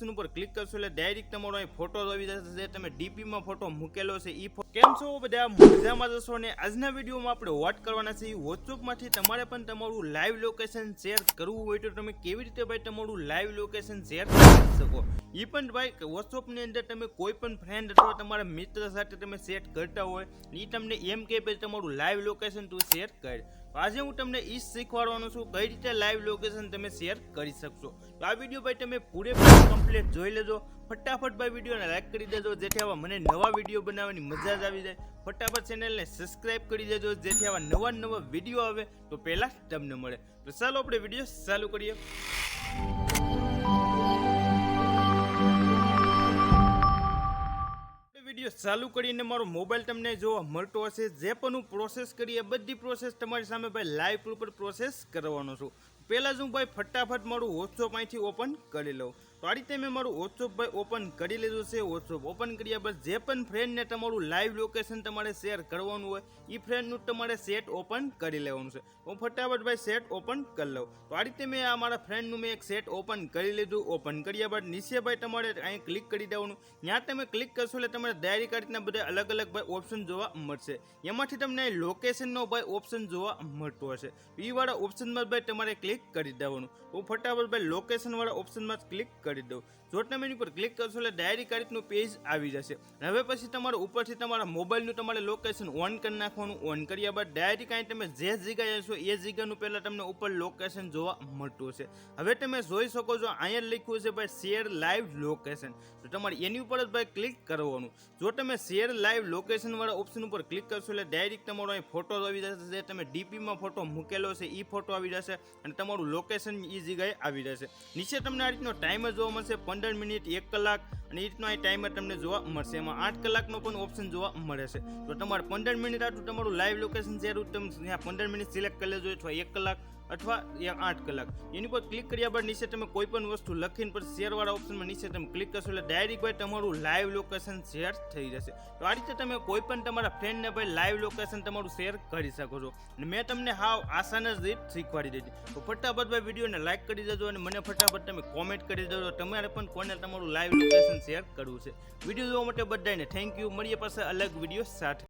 Option ઉપર click કરશો એટલે ડાયરેક્ટ તમારો અહીં ફોટો આવી જશે. જે તમે ડીપીમાં ફોટો મૂકેલો છે એ કેમ છો બધા? મજામાં જશો અને આજના વિડીયોમાં આપણે વોટ કરવાના છે વોટ્સઅપમાંથી તમારે પણ તમારું લાઈવ લોકેશન શેર કરવું હોય તો તમે કેવી રીતે ભાઈ તમારું લાઈવ લોકેશન શેર કરી શકો? એ પણ ભાઈ વોટ્સઅપની અંદર તમે કોઈ પણ ફ્રેન્ડ અથવા તમારા મિત્ર સાથે તમે સેટ કરતા હોય એ તમને એમ કે ભાઈ તમારું લાઈવ લોકેશન તું શેર કર. આજે હું તમને જ શીખવાડવાનો છું કઈ રીતે લાઈવ લોકેશન તમે શેર કરી શકશો. તો આ વીડિયો ભાઈ તમે પૂરેપૂરો કમ્પ્લીટ જોઈ લેજો. ફટાફટ ભાઈ વિડીયોને લાઈક કરી દેજો, જેથી આવા મને નવા વીડિયો બનાવવાની મજા જ આવી જાય. ફટાફટ ચેનલને સબસ્ક્રાઇબ કરી દેજો, જેથી આવા નવા નવા વીડિયો આવે તો પહેલાં તમને મળે. તો ચાલો આપણે વીડિયો ચાલુ કરીએ. વીડિયો ચાલુ કરીને મારો મોબાઈલ તમને જોવા મળતો હશે. જે પણ હું પ્રોસેસ કરી એ બધી પ્રોસેસ તમારી સામે ભાઈ લાઈવ ઉપર પ્રોસેસ કરવાનો છું. પહેલાં જ હું ભાઈ ફટાફટ મારું વોટ્સઅપ અહીંથી ઓપન કરી લઉં. તો આ રીતે મેં મારું વોટ્સઅપ ભાઈ ઓપન કરી લીધું છે. વોટ્સઅપ ઓપન કર્યા બાદ જે પણ ફ્રેન્ડને તમારું લાઈવ લોકેશન તમારે શેર કરવાનું હોય એ ફ્રેન્ડનું તમારે સેટ ઓપન કરી લેવાનું છે. હું ફટાફટ ભાઈ સેટ ઓપન કરી લઉં. તો આ રીતે મેં આ મારા ફ્રેન્ડનું મેં એક સેટ ઓપન કરી લીધું. ઓપન કર્યા બાદ નીચે ભાઈ તમારે અહીં ક્લિક કરી દેવાનું. ત્યાં તમે ક્લિક કરશો એટલે તમારે ડાયરી કાર્ડના બધા અલગ અલગ ભાઈ ઓપ્શન જોવા મળશે. એમાંથી તમને લોકેશનનો ભાઈ ઓપ્શન જોવા મળતો હશે. એ વાળા ઓપ્શનમાં ભાઈ તમારે ક્લિક કરી દેવાનું. હું ફટાફટ ભાઈ લોકેશન વાળા ઓપ્શનમાં ક્લિક કરી દઉં. જો તમે એની પર ક્લિક કરશો એટલે ડાયરી કાર્ડનું પેજ આવી જશે. હવે પછી તમારે ઉપરથી તમારા મોબાઈલનું તમારે લોકેશન ઓન કરી નાખવાનું ઓન કર્યા બાદ ડાયરી અહીં તમે જે જગ્યાએ છો એ જગ્યાનું પહેલાં તમને ઉપર લોકેશન જોવા મળતું હશે. હવે તમે જોઈ શકો છો અહીંયા લખ્યું છે ભાઈ શેર લાઈવ લોકેશન તો તમારે એની ઉપર જ ભાઈ ક્લિક કરવાનું. જો તમે શેર લાઈવ લોકેશન વાળા ઓપ્શન ઉપર ક્લિક કરશો એટલે ડાયરેક્ટ તમારો અહીં ફોટો આવી જશે. જે તમે ડીપીમાં ફોટો મૂકેલો છે એ ફોટો આવી જશે. અને તમારું લોકેશન એ જગ્યાએ આવી જશે નીચે તમને આ રીતનો ટાઈમર જોવા મળશે. પંદર મિનિટ, એક કલાક અને એ રીતનો અહીં ટાઈમર તમને જોવા મળશે. એમાં આઠ કલાકનો પણ ઓપ્શન જોવા મળે છે. તો તમારે પંદર મિનિટ આટલું તમારું લાઈવ લોકેશન શેર તમે ત્યાં પંદર મિનિટ સિલેક્ટ કરી લેજો, અથવા એક કલાક, અથવા આઠ કલાક. એની પર ક્લિક કર્યા બાદ નીચે તમે કોઈ પણ વસ્તુ લખીને પછી શેરવાળા ઓપ્શનમાં નીચે તમે ક્લિક કરશો એટલે ડાયરેક્ટ ભાઈ તમારું લાઈવ લોકેશન શેર થઈ જશે. તો આ રીતે તમે કોઈ પણ તમારા ફ્રેન્ડને ભાઈ લાઈવ લોકેશન તમારું શેર કરી શકો છો. અને મેં તમને હાવ આસાન જ રીત શીખવાડી દીધી. તો ફટાફટ ભાઈ વિડીયોને લાઈક કરી દેજો અને મને ફટાફટ તમે કોમેન્ટ કરી દેજો. તમારે પણ કોને તમારું લાઈવ લોકેશન શેર કરવું છે વીડિયો જોવા માટે બધાને થેન્ક યુ મળીએ પાસે અલગ વીડિયો સાથે